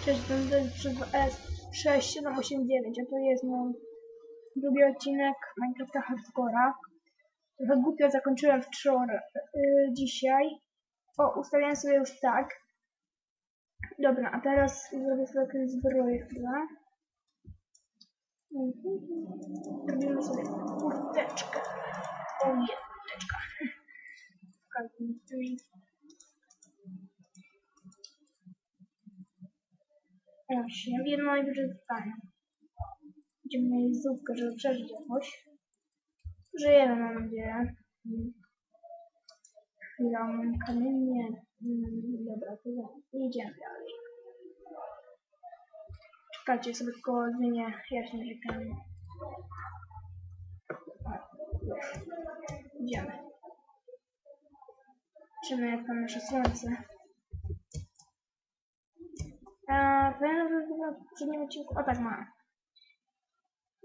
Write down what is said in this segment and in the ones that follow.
Przez S6789, a to jest mój drugi odcinek Minecrafta Hardcora. Trochę głupio zakończyłem wczoraj, yy, dzisiaj. O, ustawiałem sobie już tak. Dobra, a teraz zrobię sobie jakąś zbroję chyba. Mhm. Zrobimy sobie kurteczkę. O nie, kurteczka. W każdym razie. Osiem. Jedno najwyżej zostanie. Będziemy mieli zupkę, żeby przeżyć jakoś. Żyjemy, mam nadzieję. Chwila, mam kamienie. Mm, Dobra, to idziemy dalej. Czekajcie, sobie tylko zmienię ekranu. Już. Idziemy. Zobaczymy jak tam nasze słońce. Eee, w poprzednim odcinku. O tak mam.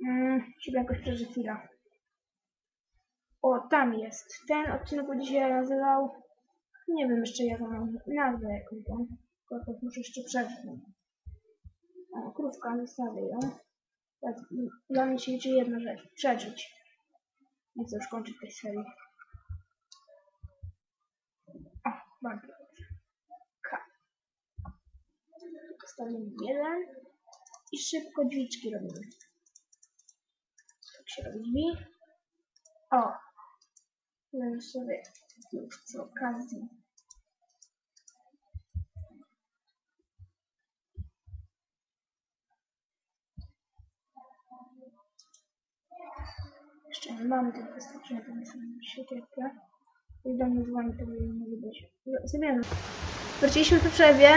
Mm, chyba jakoś przeżyć chwila. O, tam jest. Ten odcinek będzie się nazywał. Nie wiem jeszcze jaką mam nazwę jakąś tam. Tylko to muszę jeszcze przeżyć. O, krówka, zostawię ją. Tak, dla mnie się liczy jedna rzecz. Przeżyć. Nie chcę już kończyć tej serii. O, bardzo dobrze. K. Jeden. I szybko drzwiczki robimy. Tak się robi drzwi. O. Zrobimy sobie już przy okazji. Jeszcze nie mamy tego wystarczenia, to muszę świetlkę. I do mnie dzwoni, to nie widać. Sobie Wróciliśmy po przerwie.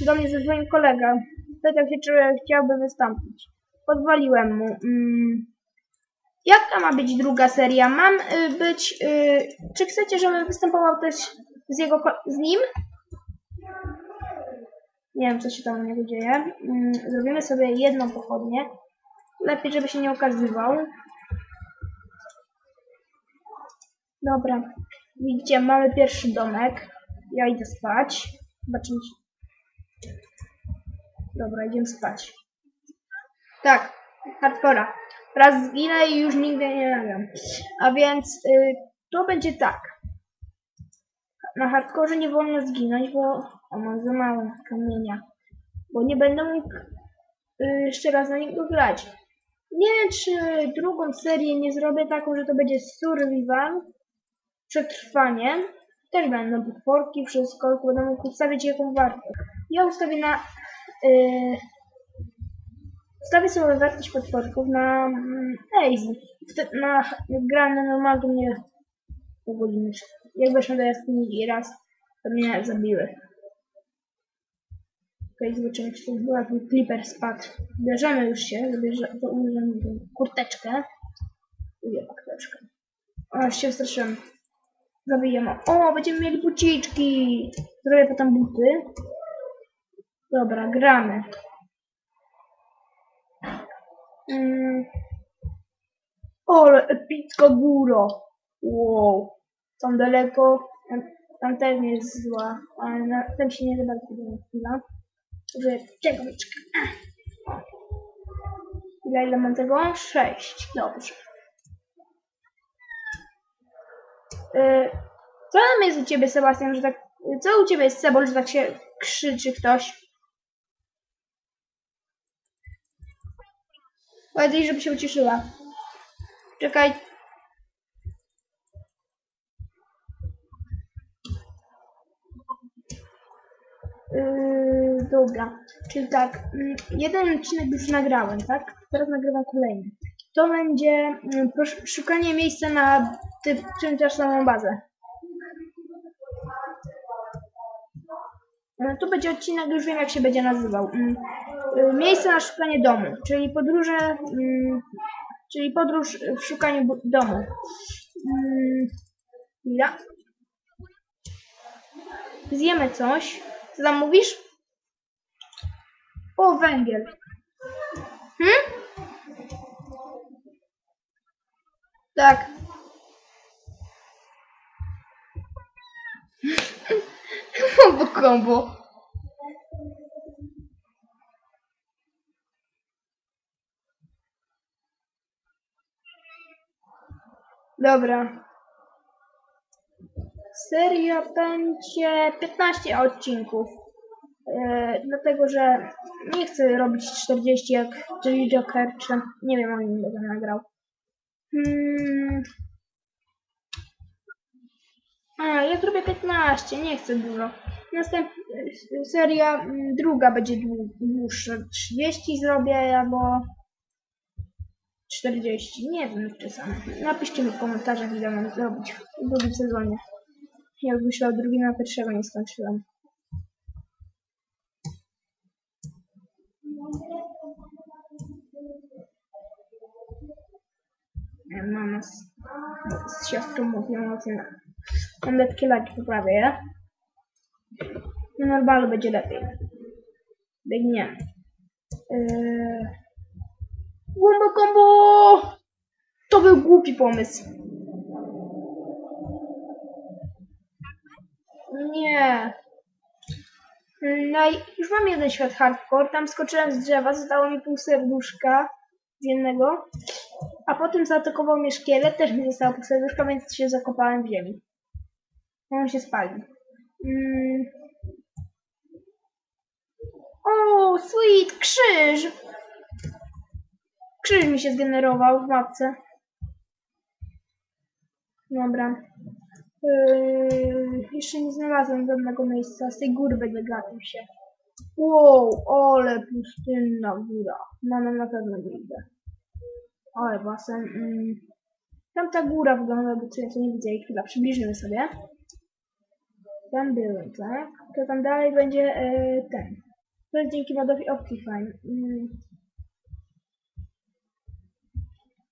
Do mnie zadzwonił kolega. Pytał się, czy chciałby wystąpić. Pozwoliłem mu. Mm. Jaka ma być druga seria? Mam y, być... Y, czy chcecie, żebym występował też z jego... z nim? Nie wiem, co się tam u niego dzieje. Mm, zrobimy sobie jedną pochodnię. Lepiej, żeby się nie okazywał. Dobra. Widzicie, mamy pierwszy domek. Ja idę spać. Zobaczymy. Dobra, idziemy spać. Tak, hardcora. Raz zginę i już nigdy nie nagram. A więc y, to będzie tak. Na hardkorze nie wolno zginąć, bo o, mam za mało kamienia. Bo nie będę mógł y, jeszcze raz na niego grać. Nie wiem, czy drugą serię nie zrobię taką, że to będzie survival, przetrwanie. Też będą potworki, wszystko, tylko będę mógł ustawić jaką wartość. Ja ustawię na... Yy, ustawię sobie wartość potworków na mm, easy. Na grę na normalną mnie pół godziny. Jak weszłem do jaskini raz, to mnie zabiły. Okej, zobaczymy, czy to była ten clipper spadł. Bierzemy już się, to ubierzemy tą kurteczkę. Uję, kurteczkę. O, się straszyłem. Zabijemy. O, będziemy mieli buciczki. Zrobię potem buty. Dobra, gramy. Mm. O, ale epicka góra. Wow. Tam daleko. Tam, tam też nie jest zła. Ale na, tam się nie da bardzo podoba chwila. Tego myczka. Ile, ile mam tego? Sześć. Dobrze. Y, Co tam jest u ciebie, Sebastian, że tak... Co u ciebie jest, Sebol, że tak się krzyczy ktoś? Powiedz żeby się uciszyła. Czekaj. Yy, dobra, czyli tak, mm, jeden odcinek już nagrałem, tak? Teraz nagrywam kolejny. To będzie mm, prosz- szukanie miejsca na czym też samą bazę. No, tu będzie odcinek, już wiem jak się będzie nazywał. Mm, y, Miejsce na szukanie domu, czyli podróże, mm, czyli podróż w szukaniu domu. Mm, Ja. Zjemy coś. Co tam mówisz? O, węgiel. Hmm? Tak. Kombo kombo. Dobra. Seria będzie 15 odcinków. E, dlatego, że nie chcę robić 40 jak Jelly Joker, czy nie wiem, o nim będę nagrał. Hmm. A, ja zrobię 15, nie chcę dużo. Następ seria mm, druga będzie dłu- dłuższa. 30 zrobię albo 40. Nie wiem jeszcze sam. Napiszcie mi w komentarzach, ile mam zrobić w drugim sezonie. Ja już myślę o drugim, a pierwszego nie skończyłem. Mama z, z siostrą mówią o tym. Mam lekkie lagi po prawej, ja? Na normalu będzie lepiej. Biegniemy. Eee... Wombo combo! To był głupi pomysł. Nie. No i już mam jeden świat hardcore. Tam skoczyłem z drzewa, zostało mi pół serduszka z jednego. A potem zaatakował mnie szkielet, też mi zostało pół serduszka, więc się zakopałem w ziemi. On się spalił. Mm. O, sweet, krzyż! Krzyż mi się zgenerował w mapce. Dobra. Yy, jeszcze nie znalazłem żadnego miejsca. Z tej góry będę się. Wow, ale pustynna góra. No, no na pewno nie. Ale basen. Mm. Tam ta góra wygląda, bo co ja tu nie widzę jej. Chwila, przybliżymy sobie. Tam byłem, tak? To tam dalej będzie e, ten. To jest dzięki modowi Optifine. Mm.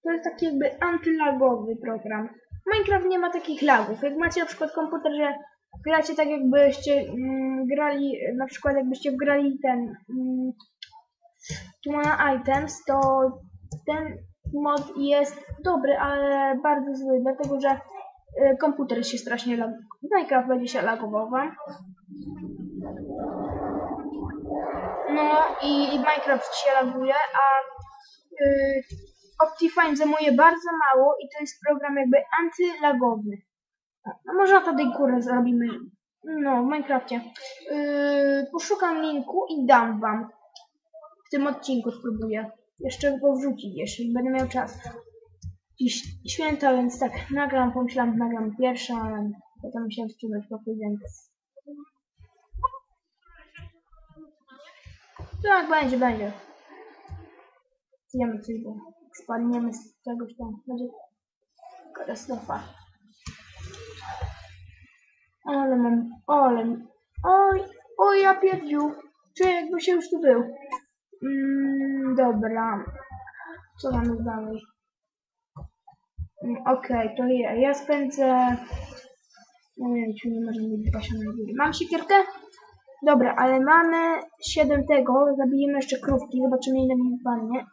To jest taki jakby antylagowy program. Minecraft nie ma takich lagów. Jak macie na przykład komputer, że gracie tak jakbyście mm, grali, na przykład jakbyście wgrali ten mm, tu na items, to ten mod jest dobry, ale bardzo zły, dlatego że y, komputer się strasznie lag... Minecraft będzie się lagował wam. No i, i Minecraft się laguje, a y, Optifine zajmuje bardzo mało i to jest program jakby antylagowy. No może górę zrobimy. No, w Minecrafcie. Yy, poszukam linku i dam wam. W tym odcinku spróbuję. Jeszcze go wrzucić, jeśli będę miał czas. Dziś święta, więc tak nagram, pomyślałam, nagram pierwsza, ale potem musiałam sprzedać pokój, więc... Tak, będzie, będzie. Zjemy coś, bo spadniemy z czegoś tam. Będzie katastrofa. Ale mam, ale, oj, oj, ja pierdziu. Czy jakby się już tu był. Mm, dobra. Co mamy dalej? Mm, Okej, to ja, ja spędzę... Nie czy nie możemy mieć góry. Mam siekierkę? Dobra, ale mamy 7 tego. Zabijemy jeszcze krówki. Zobaczymy ile mi wypadnie.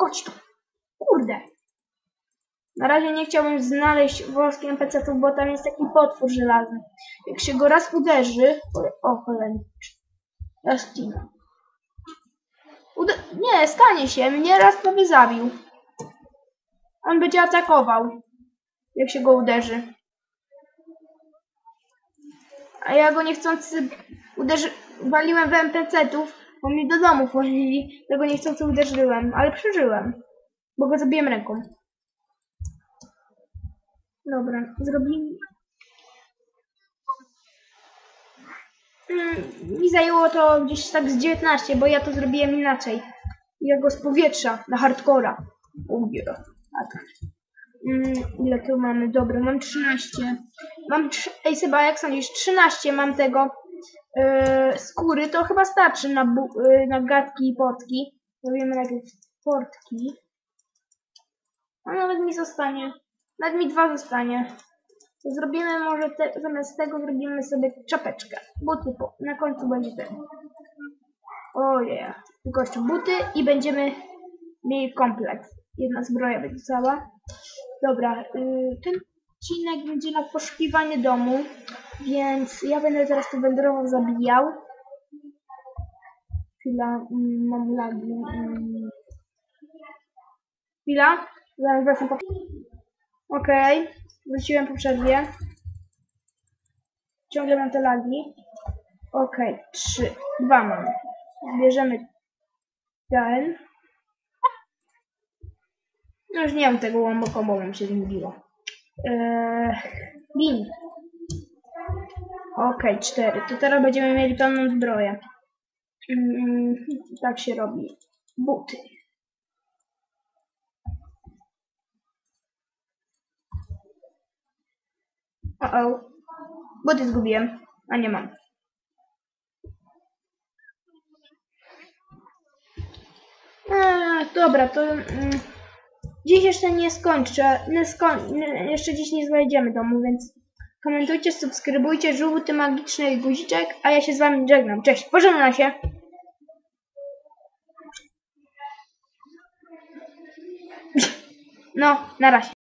Chodź tu. Kurde. Na razie nie chciałbym znaleźć włoskim NPC-ów, bo tam jest taki potwór żelazny. Jak się go raz uderzy... O, cholera. Jaskina. Ude nie, stanie się. Mnie raz prawie zabił. On będzie atakował. Jak się go uderzy. A ja go niechcący uderzy... Waliłem w NPC-ów, bo mnie do domu włożyli. Tego niechcący uderzyłem, ale przeżyłem. Bo go zabiłem ręką. Dobra, zrobimy. Mm, mi zajęło to gdzieś tak z 19, bo ja to zrobiłem inaczej. Ja go z powietrza na hardcora. Ubiera. A tak. Mm, ile tu mamy? Dobra, mam 13. Mam trz- Ej Seba, jak sądzisz? 13 mam tego yy, skóry, to chyba starczy na, yy, na gadki i portki. Robimy najpierw portki. A nawet mi zostanie. Nawet mi dwa zostanie. Zrobimy może te, zamiast tego zrobimy sobie czapeczkę. Buty po, na końcu będzie ten. Ojej. Tylko jeszcze buty i będziemy mieli komplet. Jedna zbroja będzie cała. Dobra, y, ten odcinek będzie na poszukiwanie domu, więc ja będę teraz tu wędrował, zabijał. Chwila, mm, mam lagi. mm. Chwila, Zaraz wracam po... Okej, wróciłem po przerwie. Ciągle mam te lagi. Okej, trzy, dwa mam. Bierzemy ten. No już nie mam tego łombo bo mi się zmyliło. Eee, bin. Okej, cztery. To teraz będziemy mieli pełną zbroję. Mm, tak się robi. Buty. O, o. Buty zgubiłem. A nie mam. Eee, dobra, to mm, dziś jeszcze nie skończę. Nie skoń, nie, jeszcze dziś nie znajdziemy domu, więc komentujcie, subskrybujcie, żółty magiczny guziczek, a ja się z wami żegnam. Cześć, pożegnam się. No, na razie.